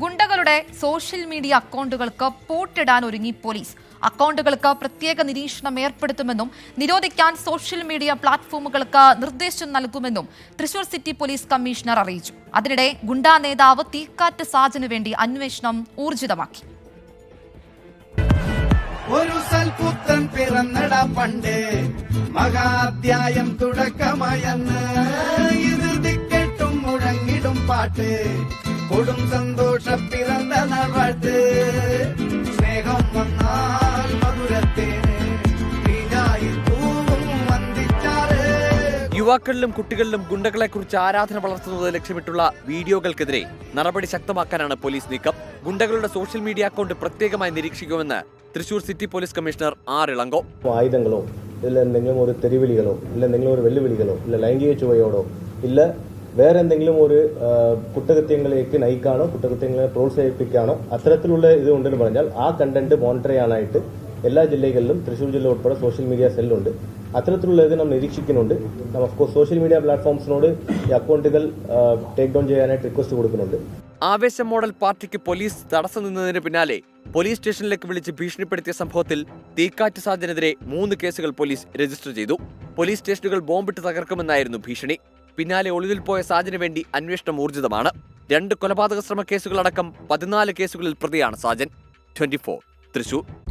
ഗുണ്ടകളുടെ social media അക്കൗണ്ടുകൾക്ക് പൂട്ടിടാൻ ഒരുങ്ങി police. അക്കൗണ്ടുകൾക്ക് പ്രത്യേക നിരീക്ഷണം ഏർപ്പെടുത്തുമെന്നും നിരോധിക്കാൻ സോഷ്യൽ മീഡിയ പ്ലാറ്റ്ഫോമുകൾക്ക് നിർദ്ദേശം നൽകുമെന്നും തൃശൂർ സിറ്റി പോലീസ് കമ്മീഷണർ അറിയിച്ചു. അതിനിടെ ഗുണ്ടാ നേതാവ് തീക്കാറ്റ് സാജനു വേണ്ടി അന്വേഷണം ഊർജിതമാക്കി. ഒരു സൽപുത്രൻ പിറന്നട മഹാധ്യായം മുഴങ്ങിടും പാട്ട്. കൊടും സന്തോഷ പിറന്ന നാട്ട് സ്നേഹം വന്നാൽ മധുരത്തേന് യുവാക്കളിലും കുട്ടികളിലും ഗുണ്ടകളെ കുറിച്ച് ആരാധന വളർത്തുന്നത് ലക്ഷ്യമിട്ടുള്ള വീഡിയോകൾക്കെതിരെ നടപടി ശക്തമാക്കാനാണ് പോലീസ് നീക്കം. ഗുണ്ടകളുടെ സോഷ്യൽ മീഡിയ അക്കൗണ്ട് പ്രത്യേകമായി നിരീക്ഷിക്കുമെന്ന് Thrissur city police commissioner R Elango. ആയുധങ്ങളോ ഇല്ല എന്തെങ്കിലും ഒരു തെരുവിളികളോ ഇല്ല എന്തെങ്കിലും ഒരു വെല്ലുവിളികളോ ഇല്ല ലൈംഗിക ചുവയോടോ ഇല്ല വേറെ എന്തെങ്കിലും ഒരു കുറ്റകൃത്യങ്ങളിലേക്ക് നയിക്കാനോ കുറ്റകൃത്യങ്ങളെ പ്രോത്സാഹിപ്പിക്കാനോ അത്തരത്തിലുള്ള ഇത് ഉണ്ടെന്ന് പറഞ്ഞാൽ ആ കണ്ടന്റ് മോണിറ്റർ ചെയ്യാനായിട്ട് എല്ലാ ജില്ലകളിലും തൃശൂർ ജില്ല ഉൾപ്പെടെ സോഷ്യൽ മീഡിയ സെല്ലുണ്ട് അത്തരത്തിലുള്ള ഇത് നമ്മൾ നിരീക്ഷിക്കുന്നുണ്ട്. ഓഫ്കോഴ്സ് സോഷ്യൽ മീഡിയ പ്ലാറ്റ്ഫോംസിനോട് ഈ അക്കൗണ്ടുകൾ ടേക്ക് ഡൗൺ ചെയ്യാനായിട്ട് റിക്വസ്റ്റ് കൊടുക്കുന്നുണ്ട്. ആവേശ മോഡൽ പാർട്ടിക്ക് പോലീസ് തടസ്സം നിന്നതിന് പിന്നാലെ പോലീസ് സ്റ്റേഷനിലേക്ക് വിളിച്ച് ഭീഷണിപ്പെടുത്തിയ സംഭവത്തിൽ തീക്കാറ്റ് സാജനെതിരെ മൂന്ന് കേസുകൾ പോലീസ് രജിസ്റ്റർ ചെയ്തു. പോലീസ് സ്റ്റേഷനുകൾ ബോംബിട്ട് തകർക്കുമെന്നായിരുന്നു ഭീഷണി. പിന്നാലെ ഒളിവിൽ പോയ സാജന് വേണ്ടി അന്വേഷണം ഊർജിതമാണ്. രണ്ട് കൊലപാതക ശ്രമ കേസുകളടക്കം പതിനാല് കേസുകളിൽ പ്രതിയാണ് സാജൻ. ട്വന്റി തൃശൂർ.